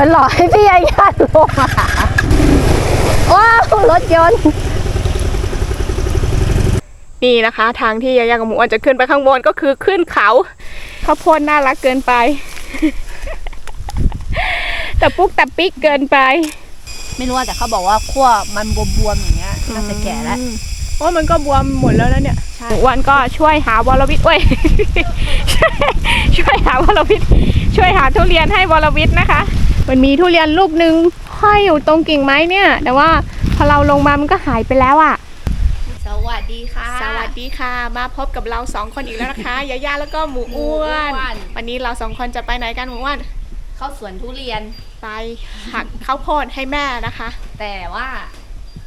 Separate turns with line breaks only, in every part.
มือนหลอกให้พี่ยาย่าลงอะว้าวรถยนต์
นี่นะคะ ทางที่ยายากับหมูอ่อนจะขึ้นไปข้างบนก็คือขึ้นเขาข้าวโพดน่ารักเกินไป แต่ปุ๊กแต่ปิ๊กเกินไป
ไม่รู้ว่าแต่เขาบอกว่าขั้วมันบวมๆอย่างเงี้ยน่าจะแก่แล้ว
โอ้มันก็บวมหมดแล้วนะเนี่ย
ใช่
หมูอ้วันก็ช่วยหาวรวิทย์เว้ยช่วยหาวรวิทย์ช่วยหาทุเรียนให้วรวิทย์นะคะ มันมีทุเรียนลูกหนึ่งห้อยอยู่ตรงกิ่งไม้เนี่ย แต่ว่าพอเราลงมามันก็หายไปแล้วอะ
สวัสดีค่ะ
สวัสดีค่ะ มาพบกับเราสองคนอีกแล้วนะคะยาย่าแล้วก็หมูอ้วน
หมูอ้วน
วันนี้เราสองคนจะไปไหนกันหมูอ้วน
เข้าสวนทุเรียน
ไปหักข้าวโพดให้แม่นะคะ
แต่ว่า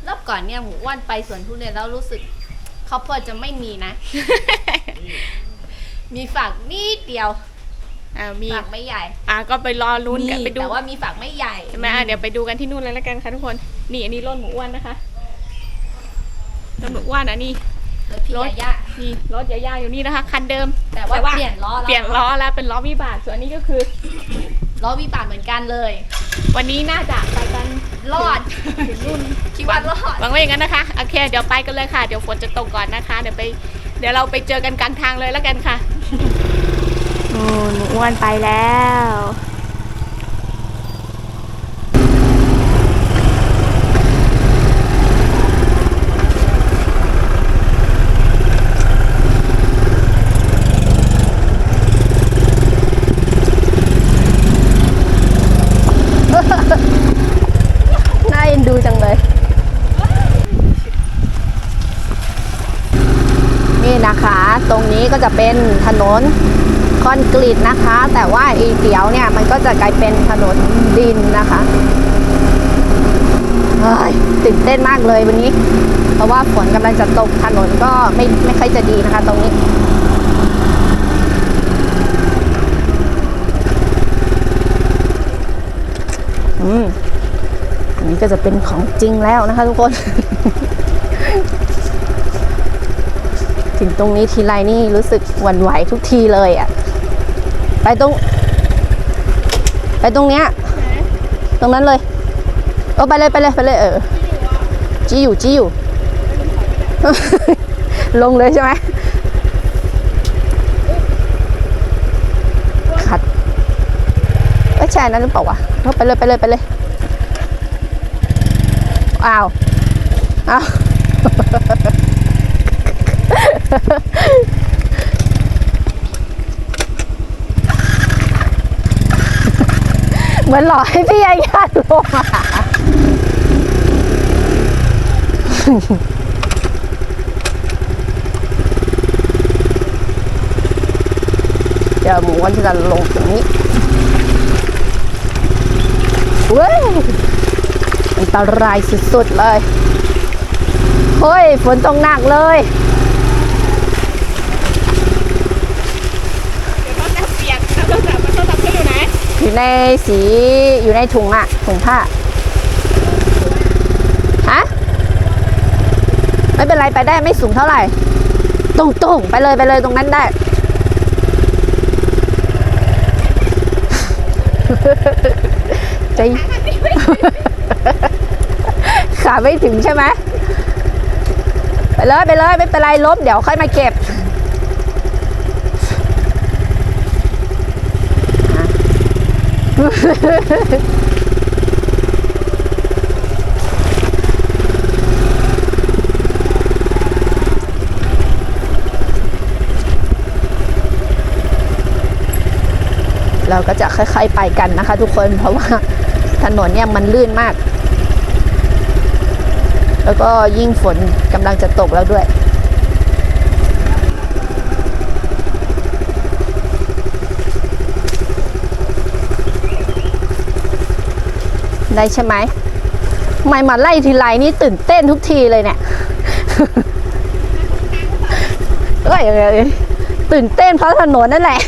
รอบก่อนเนี่ยหมูอ้วนไปสวนทุเรียนแล้วรู้สึกข้าวโพดจะไม่มีนะ มีฝักนิดเดียว
อ่ามี
ฝักไม่ใหญ่
อ่าก็ไปรอลุ้นกัน
มี
ไปดู
แต่ว่ามีฝักไม่ใหญ่
ใช่ไหมอะเดี๋ยวไปดูกันที่นู่นเลยแล้วกันค่ะทุกคน นี่อันนี้รถหมูอ้วนนะคะรถหมูอ้วนอะนี่
รถพี่
รถ
ยาย่า
นี่รถยาๆอยู่นี่นะคะ คันเดิม
แต่ว่าเปลี่ยนล้อแล้ว
เปลี่ยนล้อแล้วเป็นล้อวิบากส่วนนี้ก็คือ
ล้อวิบากเหมือนกันเลย
วันนี้น่าจะไปกัน
รอด
ถึงนู่น
คิดว่ารอด
หวังว่าอย่างนั้นนะคะโอเคเดี๋ยวไปกันเลยค่ะ เดี๋ยวฝนจะตกก่อนนะคะ เดี๋ยวไป เดี๋ยวเราไปเจอกันกลางทางเลยแล้วกันค่ะโอ้ หนูอ้วนไปแล้ว
น่าเอ็นดูจังเลย นี่นะคะ ตรงนี้ก็จะเป็นถนน อนกรีตนะคะ แต่ว่าอีเตียวเนี่ยมันก็จะกลายเป็นถนนดินนะคะเฮ้ยตื่นเต้นมากเลยวันนี้ เพราะว่าฝนกำลังจะตกถนนก็ไม่ไม่ค่อยจะดีนะคะ ตรงนี้อืมอันนี้ก็จะเป็นของจริงแล้วนะคะ ทุกคน ถึงตรงนี้ทีไรนี่รู้สึกหวั่นไหวทุกทีเลยอะ่ะ ไปตรง ไปตรงเนี้ย ตรงนั้นเลยโอ้ไปเลยไปเลยไปเลยเออ จี้อยู่จี้อยู่ ลงเลยใช่ไหมขัดไม่ใช่นั้นหรือเปล่าวะเอาไปเลยไปเลยไปเลย อ้าว อ้าว เห มือนหลอกให้พี่ยาย่าลงอะเดี๋ยวหมูวันจะลงตรงนี้เว้ยอันตรายสุดๆเลย เฮ้ย ฝนตกหนักเลย
เดี๋ยวต้องจับเปียกแล้วต้องจับมันต้องจับเครื่องอยู่ไหน
อยู่ในสีอยู่ในถุงอะถุงผ้าฮะไม่เป็นไรไปได้ไม่สูงเท่าไหร่ตรงๆไปเลยไปเลยตรงนั้นได้ใจขาไม่ถึงใช่ไหมไปเลยไปเลยไม่เป็นไรลบเดี๋ยวค่อยมาเก็บ เราก็จะค่อยๆไปกันนะคะ ทุกคนเพราะว่าถนนเนี่ยมันลื่นมาก แล้วก็ยิ่งฝนกำลังจะตกแล้วด้วย ได้ใช่ไหมทำไมมาไล่ทีไรนี่ตื่นเต้นทุกทีเลยเนี่ยเอ้ยเอ้ยเอ้ยตื่นเต้นเพราะถนนนั่นแหละ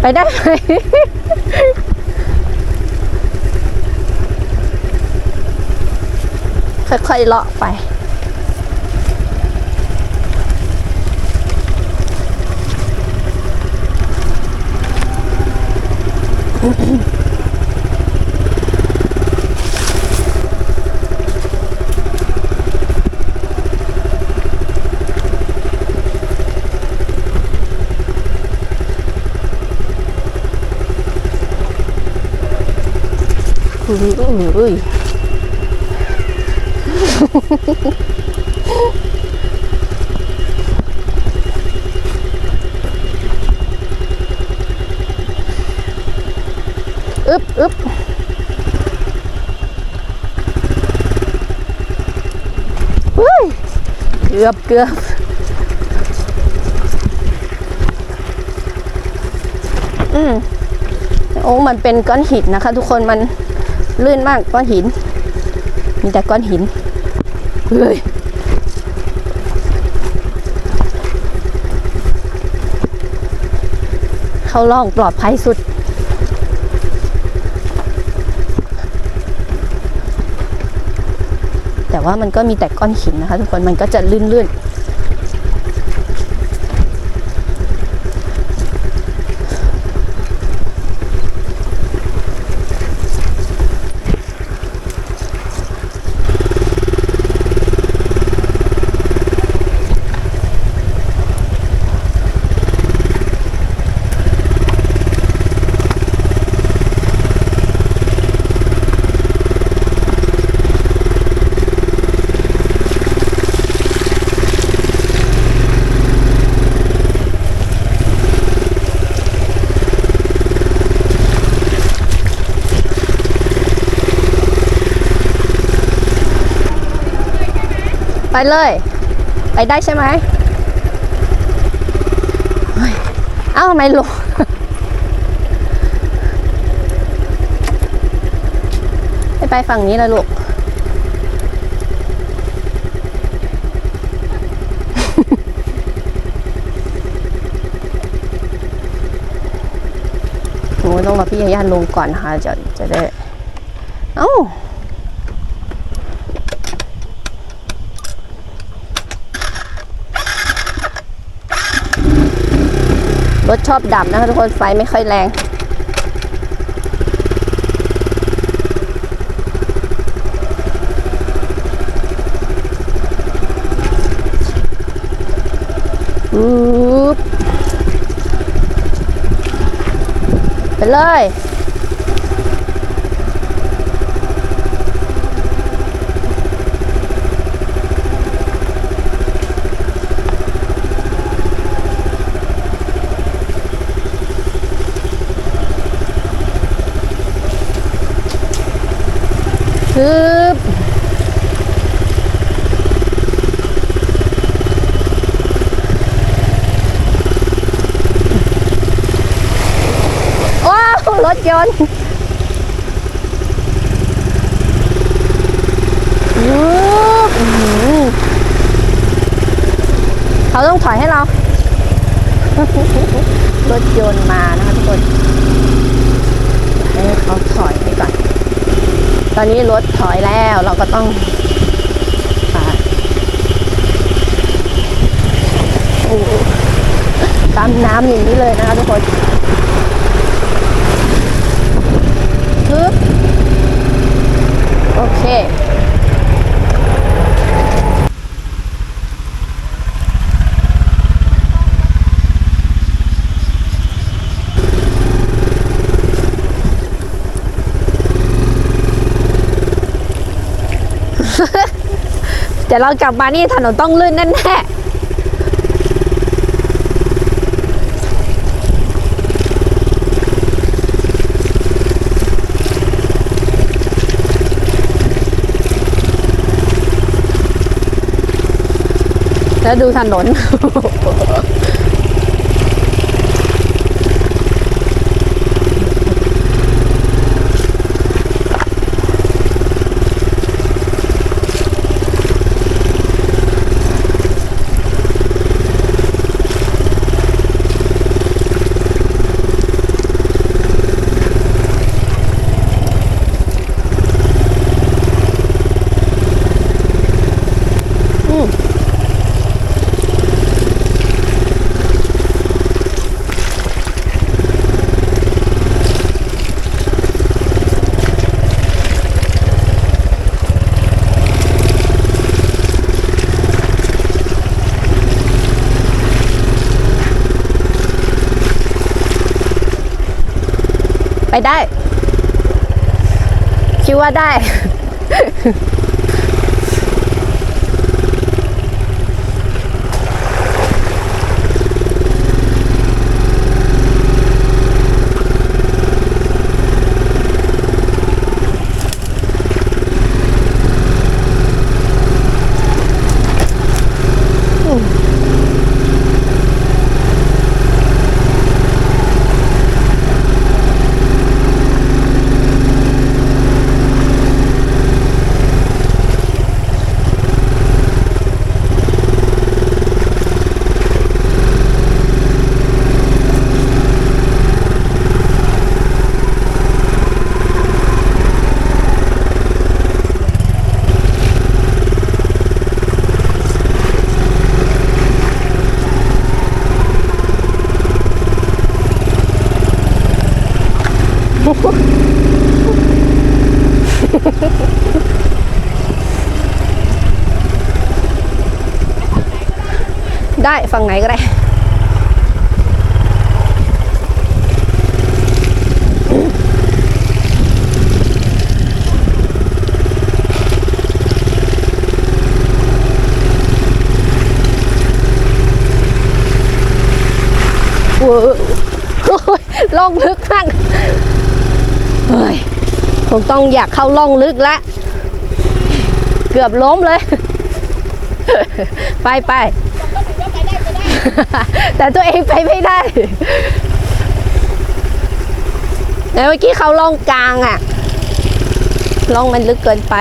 ไปได้ไหมค่อยๆเลาะไปอุ้ ยอึบอึบอุ้ย เกือบเกือบอืมโอ้มันเป็นก้อนหินนะคะ ทุกคนมัน ลื่นมากก้อนหิน มีแต่ก้อนหินเฮ้ยเข้าล่องปลอดภัยสุดแต่ว่ามันก็มีแต่ก้อนหินนะคะทุกคนมันก็จะลื่นๆ ไปเลย ไปได้ใช่ไหมเอ้าทำไมลงให้ไปฝั่งนี้เลยลูก หนูต้องรอพี่ยาย่าลงก่อนนะคะจะจะได้ เอ้า รถชอบดับนะคะทุกคนไฟไม่ค่อยแรง ไปเลย ฮึบว้าว รถยนต์เขาต้องถอยให้เรา รถยนต์มานะคะทุกคนให้เขาถอย ตอนนี้รถถอยแล้วเราก็ต้องตามน้ำอย่างนี้เลยนะคะทุกคนฮึบโอเค ดี๋ยวเรากลับมานี่ถนนต้องลื่นแน่ๆแล้วดูถนน ไปได้ คิดว่าได้ ได้ฝั่งไหนก็ได้ โอ้ยโอ้ยล่องลึกมากเฮ้ย คงต้องอยากเข้าล่องลึกแล้วเกือบล้มเลย ไปไป แต่ตัวเองไปไม่ได้แต่เมื่อกี้เขาล่องกลางอะล่องมันลึกเกินไป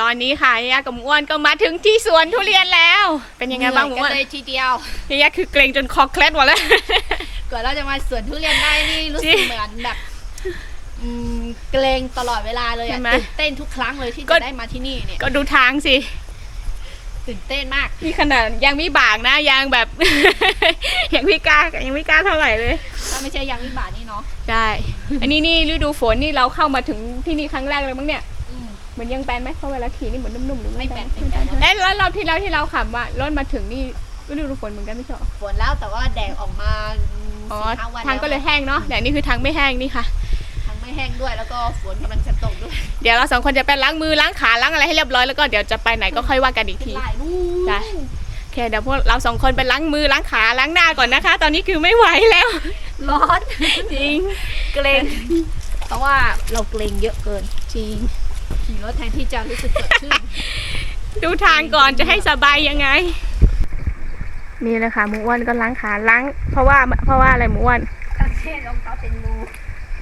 ตอนนี้ค่ะยายากับหมูอ้วนก็มาถึงที่สวนทุเรียนแล้ว เป็นยังไงบ้างหมู
เห
อ้
นื่
ว
อนยกันเลยทีเดียว
ยายาคือเกรงจนคอเคล็ดหมดแล้ว
กว่าเราจะมาสวนทุเรียนได้นี่รู้
จริ
สึก
ง
เหมือนแบบอืมเกรงตลอดเวลาเลย
ใช่
อะ
ไหม
ตื่นเต้นทุกครั้งเลยที่
ก็
จะได้มาที่นี่เนี่ย
ก็ดูทางสิ
ตื่นเต้นมาก
นี่ขนาดยังไม่บากนะยังแบบ ยังไม่กล้ายังไม่กล้าเท่าไหร่เลย
ถ้าไม่ใช่ยางวิบากนี่เนาะ
ใช่ อันนี้นี่ฤดูฝนนี่เราเข้ามาถึงที่นี่ครั้งแรกเลยมั้งเนี่ย
อืม
เหมือนยังแปนไหมเพราะเวลาขี่นี่เหมือนนุ่มๆหรือ
ไม่
ไม่
แป
แป
น
น
ไม่แปน
เอ๊ะแล้วรอบที่แล้วที่เราขับว่ารถมาถึงนี่ฤดูฝนเหมือนกันไม่ใช่เหรอ
ฝนแล้วแต่ว่าแดดออกมา
อ๋อ
สี่ห้าวัน
ทางก็เลยแห้งเนาะแต่อันนี่คือทางไม่แห้งนี่ค่ะ
ทางไม่แห้งด้วยแล้วก็ฝนกำลังจะตกด้วย
เดี๋ยวเราสองคนจะไปล้างมือล้างขาล้างอะไรให้เรียบร้อยแล้วก็เดี๋ยวจะไปไหนก็ค่อยว่ากันอีกที
หลายลูก
จ้ะโอเคเดี๋ยวพวกเราสองคนไปล้างมือล้างขาล้างหน้าก่อนนะคะ ตอนนี้คือไม่ไหวแล้ว
ร้อน
จริง
เกรงเพราะว่าเราเกรงเยอะเกิน
จริง
ขี่ รถแทนที่จะรู้สึกสดชื่น
ดูทางก่อนจะให้สบายยังไง นี่เลยค่ะหมูอ้วนก็ล้างขาล้าง เพราะว่าเพราะว่าอะไรหมูอ้วน
กางเกงรองเท้าเป็นงู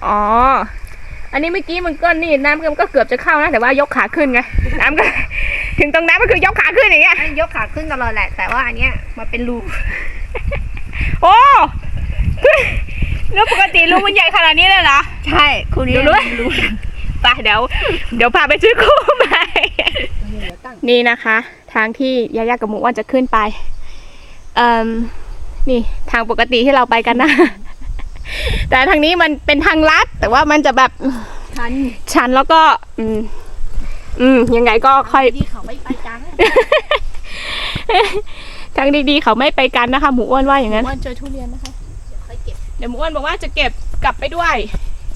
อ๋อ อันนี้เมื่อกี้มันก็นี่น้ำมันก็เกือบจะเข้านะแต่ว่ายกขาขึ้นไงน้ำก็ ถึงตรงน้ำก็คือยกขาขึ้นอย่างเงี้ย
อันยกขาขึ้นตลอดแหละ แต่ว่าอันเนี้ยมันเป็นรู
โอ้แล้วปกติลูกมันใหญ่ขนาดนี้เลยเหรอ
ใช่คุณนี้
ดูด้วย ไปเดี๋ยวเดี๋ยวพาไปซื้อคู่ใหม่นี่นะคะ ทางที่ยายากับหมูอ้วนจะขึ้นไปเอ่มนี่ทางปกติที่เราไปกันนะ แต่ทางนี้มันเป็นทางลัด แต่ว่ามันจะแบบ
ทัน
ชันแล้วก็ อืม อืมยังไงก็ค่อย
ที่เขาไม่ไปกัน
ทางดีๆเขาไม่ไปกันนะคะ หมูอ้วนว่าอย่างนั้นอ้วนเจอทุเรียนนะคะ
เดี๋ยวค่อยเก็บ
เดี๋ยวหมูอ้วนบอกว่าจะเก็บกลับไปด้วย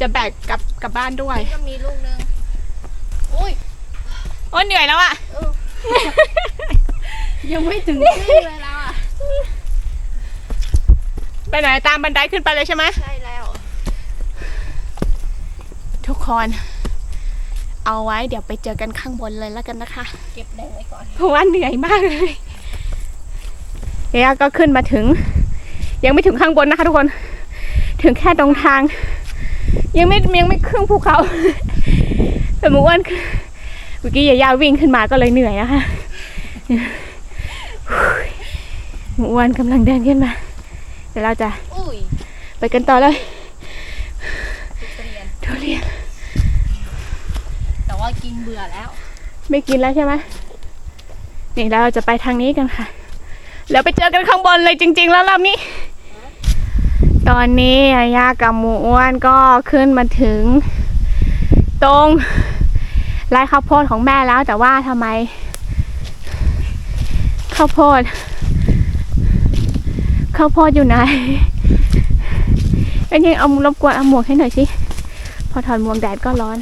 จะแบกกลับกลับบ้านด้วย
นี่ก็มีลูกนึงอุ้ย
โอ้เหนื่อยแล้วอะ
ยังไม่ถึงที่เลยแล้วอะ
ไปไหนตามบันไดขึ้นไปเลยใช่ไหม
ใช่แล้ว
ทุกคน เอาไว้เดี๋ยวไปเจอกันข้างบนเลยแล้วกันนะคะ
เก็บแดงไว้ก่อน
เพราะว่าเหนื่อยมากเลยเอยก็ขึ้นมาถึง ยังไม่ถึงข้างบนนะคะทุกคน ถึงแค่ตรงทาง ยังไม่ยังไม่ครึ่งภูเขา แต่หมูอ้วนเมื่อกี้ยายาวิ่งขึ้นมาก็เลยเหนื่อยนะคะหมูอ้วนกำลังเดินขึ้นมาเดี๋ยวเราจะ
อุ้ย
ไปกันต่อเลย
ทุเรียน
ทุเรียน
แต่ว่ากินเบื่อแล้ว
ไม่กินแล้วใช่ไหมนี่แล้วเราจะไปทางนี้กันค่ะ แล้วไปเจอกันข้างบนเลยจริง ๆ แล้วรอบนี้ ตอนนี้อายากับหมูอ้วนก็ขึ้นมาถึง ตรงไร่ข้าวโพดของแม่แล้วแต่ว่าทำไม ข้าวโพด ข้าวโพดอยู่ไหนอันนี้เอารบกวนเอาหมวกให้หน่อยสิ พอถอดหมวกแดดก็ร้อน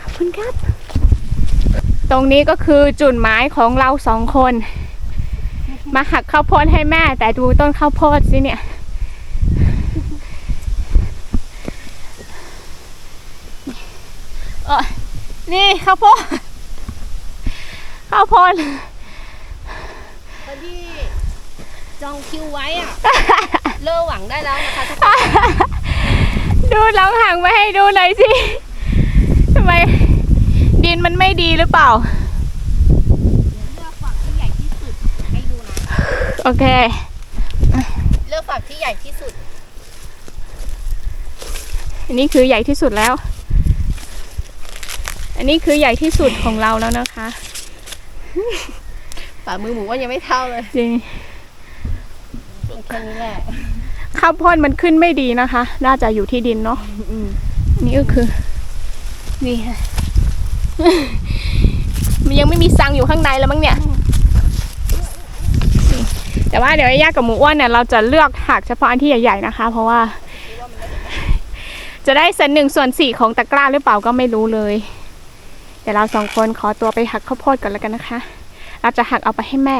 ขอบคุณครับ ตรงนี้ก็คือจุดหมายของเราสองคน มาหักข้าวโพดให้แม่ แต่ดูต้นข้าวโพดสิเนี่ยเออนี่ข้าวโพด ข้าวโพด
ตอนที่จองคิวไว้อะเลิกหวังได้แล้วนะคะทุกคน
ดูหลังห่างมาให้ดูหน่อยสิทำไม ดินมันไม่ดีหรือเปล่า
เลือกฝั่งที่ใหญ่ที่สุดให้ดูนะ
โอเค
เลือกฝั่งที่ใหญ่ที่สุด
อันนี้คือใหญ่ที่สุดแล้ว อันนี้คือใหญ่ที่สุดของเราแล้วนะคะ
ฝ่ามือหมูว่ายังไม่เท่าเลย
จริง
แค่นี้แหละ
ข้าวโพดมันขึ้นไม่ดีนะคะ น่าจะอยู่ที่ดินเนาะนี่ก็คือ นี่ค่ะ มันยังไม่มีซังอยู่ข้างในแล้วมั้งเนี่ยนี่ แต่ว่าเดี๋ยวไอ้ย่ากับหมูอ้วนเนี่ยเราจะเลือกหักเฉพาะอันที่ใหญ่ๆนะคะ เพราะว่า จะได้เศษหนึ่งส่วนสี่ของตะกร้าหรือเปล่าก็ไม่รู้เลยเดี๋ยวเราสองคนขอตัวไปหักข้าวโพดก่อนแล้วกันนะคะ เราจะหักเอาไปให้แม่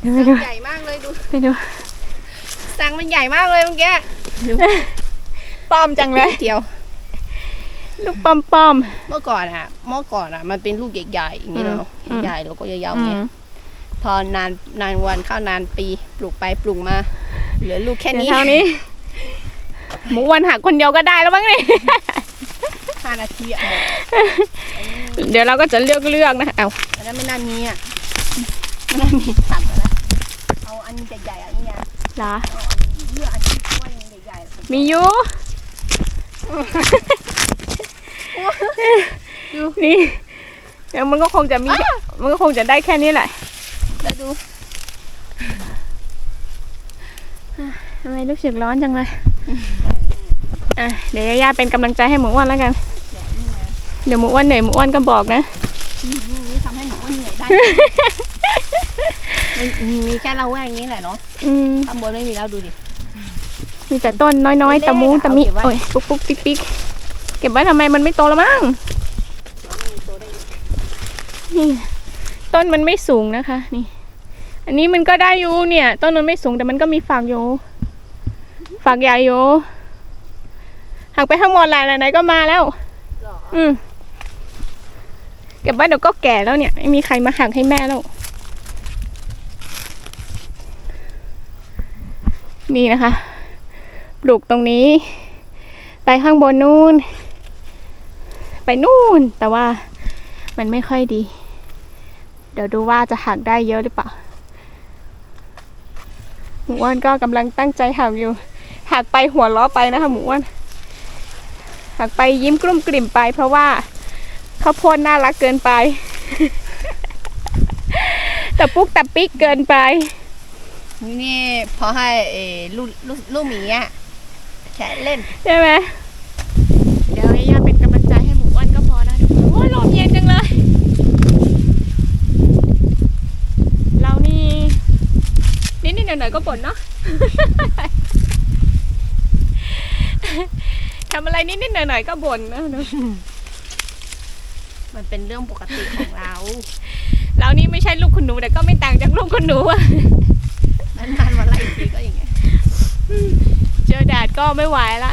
เดี๋ยวไปดู
ใหญ่มากเลยดู
ไปดู
สังมันใหญ่มากเลยเมื่อกี้
ป้อมจังเลย
เดียว
ลูกป้อมป้อม
เมื่อก่อนอะเมื่อก่อนอะมันเป็นลูกใหญ่ๆอย่างนี้เนาะ
อืม
ใหญ่ๆแล้วก็ยาว
อื
ๆเงี้
ม
ย พอนานนานวันเข้านานปีปลูกไปปลูกมา เหลือลูกแค่
เดี๋ยว
นี้
เท่านี้ หมูวันหักคนเดียวก็ได้แล้วบ้างนี่
ห้านาทีอะหมด
เดี๋ยวเราก็จะเลือกเลือกนะเอา
อันนั้นไม่น่ามีอะไม่น่ามีสั่งแล้วนะเอาอันใหญ่ๆอันนี้ไง
เหรอ
เอาอันเลือกอันที่ว่ายังใหญ่ๆ
มีอยู่นี่เดี๋ยวมันก็คงจะมี มันก็คงจะได้แค่นี้แหละ
แล้วดู
ทำไมรู้สึกร้อนจังเลยอะเดี๋ยวย่าๆเป็นกำลังใจให้หมูอ้วนแล้วกัน เดี๋ยวหมูอ้วนเหนื่อยหมูอ้วนก็บอกนะ
นี่ทำให้หนูว่าเหนื่อยได้มีมีแค่เราแวกนี้แหละเนาะ
อืม
ข้างบนไม่มีแล้วดูดิ
มีแต่ต้นน้อยๆตะมูตะมิ
เอาเก็บไว้
โอ้ยปุ๊กปุ๊กปิ๊กปิ๊กเก็บไว้ทำไมมันไม่โตแล้วมั้งนี่ ต้นมันไม่สูงนะคะนี่ อันนี้มันก็ได้อยู่เนี่ย ต้นมันไม่สูงแต่มันก็มีฝักอยู่ฝักใหญ่อยู่หักไปทั้งหมดหลายไหนๆก็มาแล้วอืมเก็บไว้เดี๋ยวก็แก่แล้วเนี่ยไม่มีใครมาหักให้แม่แล้วนี่นะคะปลูกตรงนี้ ไปข้างบนนู่น ไปนู่น แต่ว่ามันไม่ค่อยดีเดี๋ยวดูว่าจะหักได้เยอะหรือเปล่าหมูอ้วนก็กำลังตั้งใจหักอยู่ หักไปหัวล้อไปนะคะหมูอ้วนหักไปยิ้มกลุ้มกลิ่มไป เพราะว่าข้าวโพดน่ารักเกินไปแต่ปุ๊กแต่ปิ๊กเกินไป
นี่พอให้เออลูกลูกลูกหมีอะแฉะเล่น
ใช่ไหม เดี๋ยวให้ย่าเป็นกำลังใจให้หมูอ้วนก็พอนะทุกคนโอ้ยลมเย็นจังเลย เรานี่นิดๆหน่ อยๆก็บ่นเนาะทำอะไรนิดๆหน่อยๆก็บ่นนะดู
มันเป็นเรื่องปกติของเรา
เรานี่ไม่ใช่ลูกคุณหนูแต่ก็ไม่ต่างจากลูกคุณหนูอะ
นานๆวันละอีกทีก็อย่างเงี้ย
เจอแดดก็ไม่ไหวละ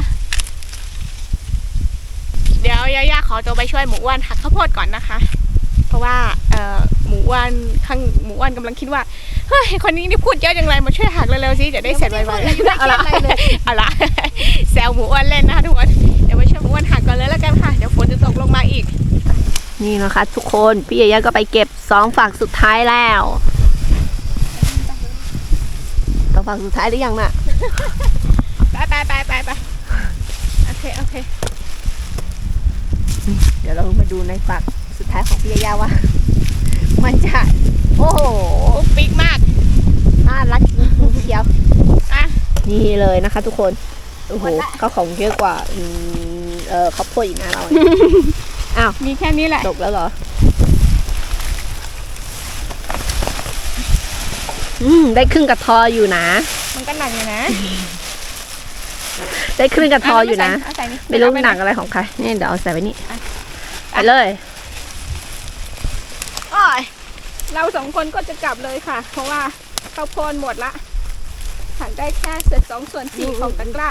ย่าๆขอตัวไปช่วยหมูอ้วนหักข้าวโพดก่อนนะคะ เพราะว่าเอ่อหมูอ้วนข้างหมูอ้วนกำลังคิดว่า เฮ้ยคนนี้นี่พูดเยอะจังเลยมาช่วยหักเร็วๆสิจะได้เสร็จไวๆ
ยังไม่ได้พูดอะไรเลย
เอาละแซวหมูอ้วนเล่นนะคะทุกคนเดี๋ยวมาช่วยหมูอ้วนหักก่อนเลยแล้วกันค่ะเดี๋ยวฝนจะตกลงมาอีก
นี่นะคะ ทุกคนพี่ยายาก็ไปเก็บสองฝักสุดท้ายแล้วสองฝักสุดท้ายหรือยังน่ะ
ไปไปไปไปไปโอเคโอเค
เดี๋ยวเรามาดูในฝักสุดท้ายของพี่ยายาว่า มันจะโอ้โห
ปุ๊กปิ๊กมาก
น่ารักจริงๆเชียว
อะ
นี่เลยนะคะ ทุกคนโอ้โหข้าวของเยอะกว่าอืมเออข้าวโพดอีกนะเรา
มีแค่นี้แหละ
ตกแล้วเหรอ อืมได้ครึ่งกระทออยู่นะ
มันก็หนักอยู่นะ
ได้ครึ่งกระทออยู่นะ
เาใส่นี่
ไม่รู้
เอาป
หนักอะไรของใคร นี่เดี๋ยวเอาใส่ไว้นี่
อะ
ไปเลย
อ้อย เราสองคนก็จะกลับเลยค่ะ เพราะว่าข้าวโพดหมดละหันได้แค่เศษสองส่วนสี่ของตะกร้า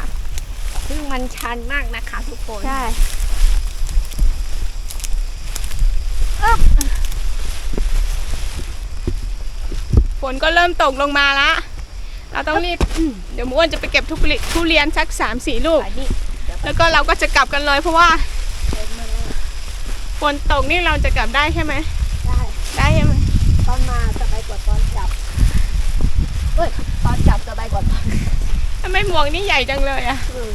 ซึ่งมันชันมากนะคะทุกคน
ใช่ฝนก็เริ่มตกลงมาละเราต้องรีบ เดี๋ยวหมูอ้วนจะไปเก็บทุเรียนทุเรียนสักสามสี่ลูก
ไปนี่
แล้วก็เราก็จะกลับกันเลยเพราะว่า ฝนตกนี่เราจะกลับได้ใช่ไหม
ได้
ได้ใช่ไหม
ตอนมาสบายกว่าตอนจับ เอ้ยตอนจับสบายกว่าตอน
ทำไมหมวกนี่ใหญ่จังเลยอะ
อืม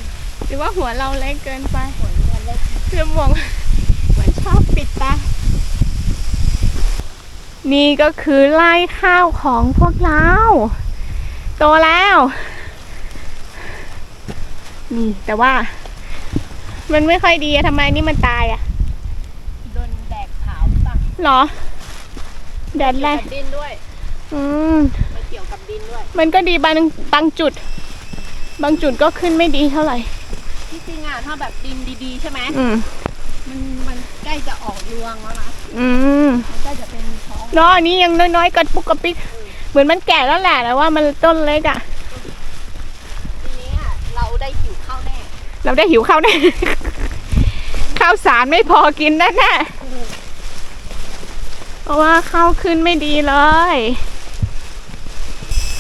หรือว่าหัวเราเล็กเกินไป
ฝนมันเล็ก
เรือหมวกมันชอบปิดตา นี่ก็คือไล่ข้าวของพวกเรา โตแล้ว นี่แต่ว่า มันไม่ค่อยดีอะทำไมนี่มันตายอะ
โดนแดดเผาป่ะ
หรอ แดดแรง
กับดินด้วย
อืม
มันเกี่ยวกับ ดินด้วย
มันก็ดีบางบางจุด บางจุดก็ขึ้นไม่ดีเท่าไหร่
ที่จริงอะถ้าแบบดินดีๆ ใช่ไหม
อืม
มันมันใกล้จะออกรวงแล้วนะ
อืม
มันใกล้จะเป็นท้อง
เนาะอันนี้ยังน้อยๆกระปุกกระปิก เหมือนมันแก่แล้วแหละแต่ว่ามันต้นเล็กอะ
ทีนี้อะเราได้หิวข้าวแน่
เราได้หิวข้าวแน่ ข้าวสารไม่พอกินแน่แน่เพราะว่าข้าวขึ้นไม่ดีเลย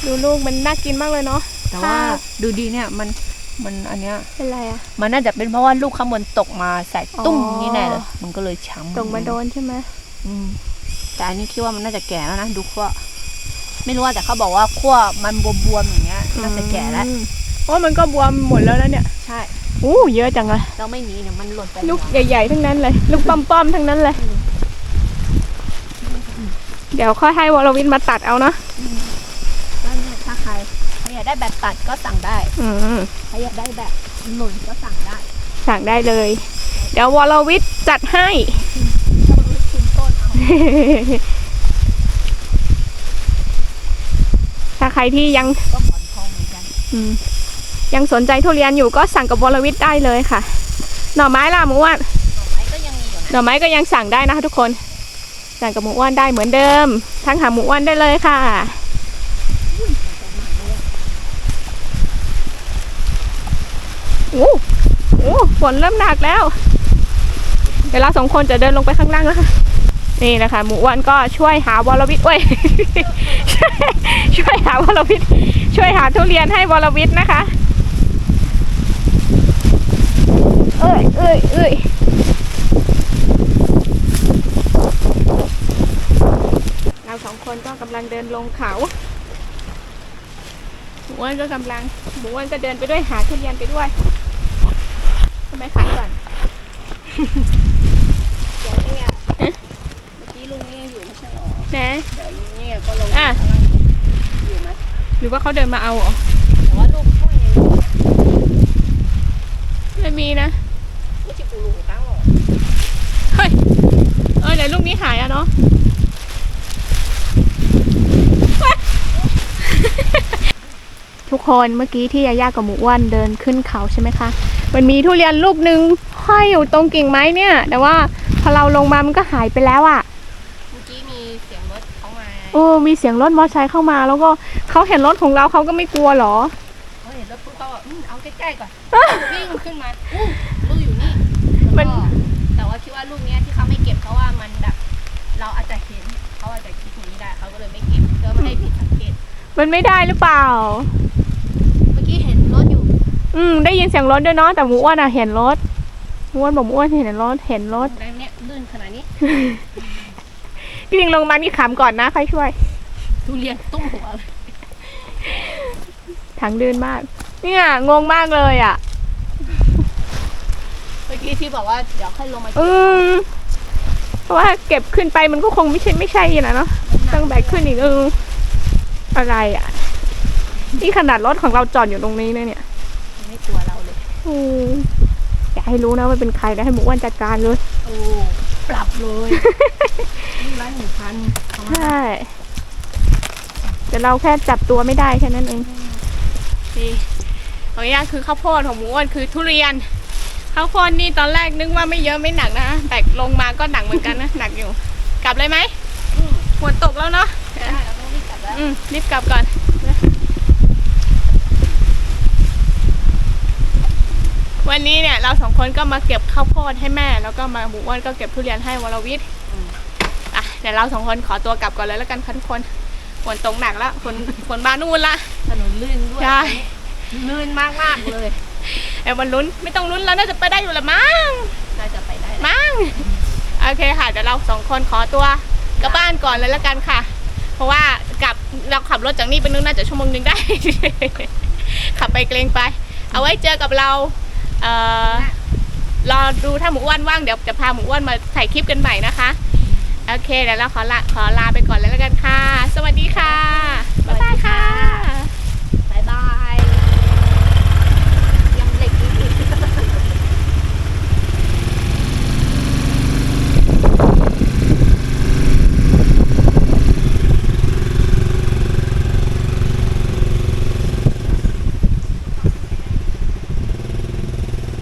ดูลูกมันน่ากินมากเลยเนาะ
แต่ว่า
ค่ะ
ดูดีเนี่ยมันมันอันเนี้ย
เป็นไรอะ
มันน่าจะเป็นเพราะว่าลูกข้างบนตกมาใส่ตุ้ม
อ๋อ
นี่แน่เลยมันก็เลยช้ำ
ตรงมาโดนใช่ไหม
อืมแต่อันนี้คิดว่ามันน่าจะแก่แล้วนะดูขั้วไม่รู้ว่าแต่เขาบอกว่าขั้วมันบวมๆอย่างเงี้ยน่าจะแก่แล้ว
อืมเพราะมันก็บวมหมดแล้วแล้วเนี่ย
ใช่
อู้เยอะจังเลย
เราไม่หนีเนี่ยมันหล่นไป
ลูกใหญ่ๆ ทั้งนั้นเลย ลูกป้อมๆทั้งนั้นเลย เดี๋ยวค่อยให้วรวินมาตัดเอาเนาะ
แล้วเนี่ยถ้าใครใครอยากได้แบบตัดก็สั่งได้
อืม
ใครอยากได้แบบหล่นก็สั่งได้
สั่งได้เลย เดี๋ยววรวิทย์จัดให้
คุณต้นเอา
ถ้าใครที่ยัง
ก็หมอนทองเหมือนกัน
อืมยังสนใจทุเรียนอยู่ก็สั่งกับวรวิทย์ได้เลยค่ะ หน่อไม้ล่ะหมูอ้วน
หน่อไม้ก็ยังมีอยู่นะ
หน่อไม้ก็ยังสั่งได้นะคะทุกคน สั่งกับหมูอ้วนได้เหมือนเดิม ทั้งหาหมูอ้วนได้เลยค่ะ โอ้โหฝนเริ่มหนักแล้ว เดี๋ยวเราสองคนจะเดินลงไปข้างล่างแล้วค่ะ นี่นะคะ หมูอ้วนก็ช่วยหาวรวิทย์เว้ยช่วยหาวรวิทย์ช่วยหาทุเรียนให้วรวิทย์นะคะ เอ้ยเอ้ยเอ้ยเราสองคนก็กำลังเดินลงเขาหมูอ้วนก็กำลังหมูอ้วนก็เดินไปด้วยหาทุเรียนไปด้วย ทำไมขายก่อน
เดี๋ยวเนี่ยเมื่อกี้ลุงนี่ยังอยู่ไม่ใช่หรอ
นะ
เดี๋ยวลุงเนี่ยก็ลง
อะ
อยู่ไหม
หรือว่าเขาเดินมาเอาเหรอ
แต่ว่าลูกพ่อยังอยู่นะ
ไม่มีนะ
ไม่ใช่กูลุงตั้งหรอก
เฮ้ยเออเดี๋ยวลูกนี้หายอะเนาะทุกคนเมื่อกี้ที่ยาย่ากับหมูอ้วนเดินขึ้นเขาใช่ไหมคะ มันมีทุเรียนลูกหนึ่งห้อยอยู่ตรงกิ่งไม้เนี่ย แต่ว่าพอเราลงมามันก็หายไปแล้วอะ่ะ
เมื่อกี้มีเสียงรถเขามา
โอ้มีเสียงรถมอเตอร์ไซค์เข้ามา แล้วก็เขาเห็นรถของเราเขาก็ไม่กลัวเหรอ
เขาเห็นรถปุ๊บเขาบอกอืมเอาใกล้ๆก่อนวิ่งขึ้นมาอู้ลูกอยู่นี่
มัน
แล้วก็คิดว่าลูกเนี้ยที่เขาไม่เก็บเพราะว่ามันแบบ เราอาจจะเห็นเขาอาจจะคิดอย่างนี้ได้เขาก็เลยไม่เก็บเพื่อไม่ให้ผิดสังเกต
มันไม่ได้หรือเปล่า
เมื่อกี้เห็นรถ อยู่
อืมได้ยินเสียงรถด้วยเนาะแต่หมูอ้วนอะเห็นรถหมูอ้วนบอกหมูอ้วนเห็นรถเห็นรถ
แรงเนี้ยลื่นขนาดนี้
กลิ้งลงมานี่ขำก่อนนะค่อยช่วย
ทุเรียนตุ้มหัวเลย
ถังลื่นมาก เนี่ยงงมากเลยอะ
เมื่อกี้ที่บอกว่าเดี๋ยวค่อยลงมาเก็บ
อืมเพราะว่าเก็บขึ้นไปมันก็คงไม่ใช่ไม่ใช่นะเนาะต้องแบกขึ้นอีกเอออะไรอะ นี่ขนาดรถของเราจอดอยู่ตรงนี้เลยเนี่ย
ไม่กลัวเราเลย
อืมอยากให้รู้นะว่าเป็นใครนะให้หมูอ้วนจัดการเลย
โอ้ปรับเลยนี่ร้อยหนึ่งพันเอามา
ใช่แต่เราแค่จับตัวไม่ได้แค่นั้นเองนี่ของย่าคือข้าวโพดของหมูอ้วนคือทุเรียนข้าวโพดนี่ตอนแรกนึกว่าไม่เยอะไม่หนักนะแต่ลงมาก็หนักเหมือนกันนะหนักอยู่ กลับเลยไหม
อืม
ฝนตกแล้วเนาะ
ได้เราต้องรีบกลับแล้ว
อืมรีบกลับก่อนนะ วันนี้เนี่ยเราสองคนก็มาเก็บข้าวโพดให้แม่ แล้วก็มาหมูอ้วนก็เก็บทุเรียนให้วรวิทย์อะเดี๋ยวเราสองคนขอตัวกลับก่อนเลยแล้วกันค่ะทุกคนฝนตกหนักแล้วฝนฝนบานู่นละ
ถนนลื่นด้วย
ใช่
ลื่นมากมากๆเลย
เอ้วันลุ้นไม่ต้องลุ้นแล้วน่าจะไปได้อยู่ละมั้ง
น่าจะไปได้แล้ว
มั้งโอเคค่ะเดี๋ยวเราสองคนขอตัวกลับบ้านก่อนเลยแล้วกันค่ะ เพราะว่ากลับเราขับรถจากนี่ไปนึงน่าจะชั่วโมงหนึงได้ขับไปเกรงไป เอาไว้เจอกับเรา เอ่อรอดูถ้าหมูอ้วนว่างเดี๋ยวจะพาหมูอ้วนมาถ่ายคลิปกันใหม่นะคะ โอเคเดี๋ยวเราขอลาขอลาไปก่อนแล้วกันค่ะ สวัสดีค่ะบ๊ายบายค่ะ